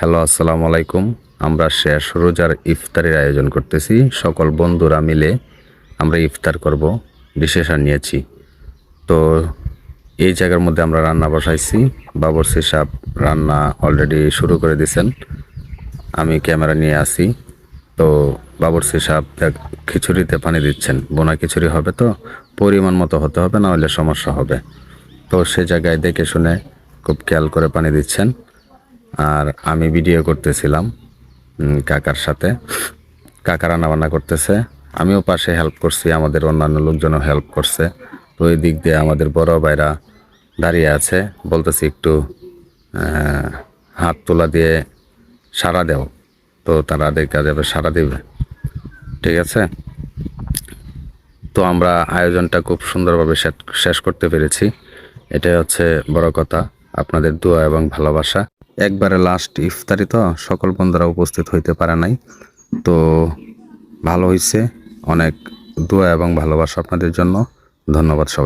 Hello, আসসালামু আলাইকুম। আমরা শেষ রোজার ইফতারের আয়োজন করতেছি। সকল বন্ধুরা মিলে আমরা ইফতার করব ডিসিশন নিয়েছি। তো এই জায়গার মধ্যে আমরা রান্না বসাইছি। বাবরসি সাহেব রান্না অলরেডি শুরু করে দিয়েছেন। আমি ক্যামেরা নিয়ে আসি। তো বাবরসি দেখ, খিচুড়িতে পানি দিচ্ছেন। বোনা খিচুড়ি হবে তো? পরিমাণ মতো হতে হবে, না হলে সমস্যা হবে। তো সে জায়গায় দেখে শুনে খুব খেয়াল করে পানি দিচ্ছেন। আর আমি ভিডিও করতেছিলাম কাকার সাথে। কাকা রান্না বান্না করতেছে। আমিও পাশে হেল্প করছি, আমাদের অন্যান্য লোকজনও হেল্প করছে। তো ওই দিক দিয়ে আমাদের বড় ভাইরা দাঁড়িয়ে আছে। বলতেছি একটু হাত তোলা দিয়ে সাড়া দেও। তো তারা দেখা যাবে সাড়া দিবে। ঠিক আছে? তো আমরা আয়োজনটা খুব সুন্দরভাবে শেষ করতে পেরেছি। এটাই হচ্ছে বড় কথা। আপনাদের দোয়া এবং ভালোবাসা। একবারে লাস্ট ইফতারি তো সকল বন্ধুরা উপস্থিত হইতে পারে নাই। তো ভালো হয়েছে অনেক দোয়া এবং ভালোবাসা আপনাদের জন্য। ধন্যবাদ সবাই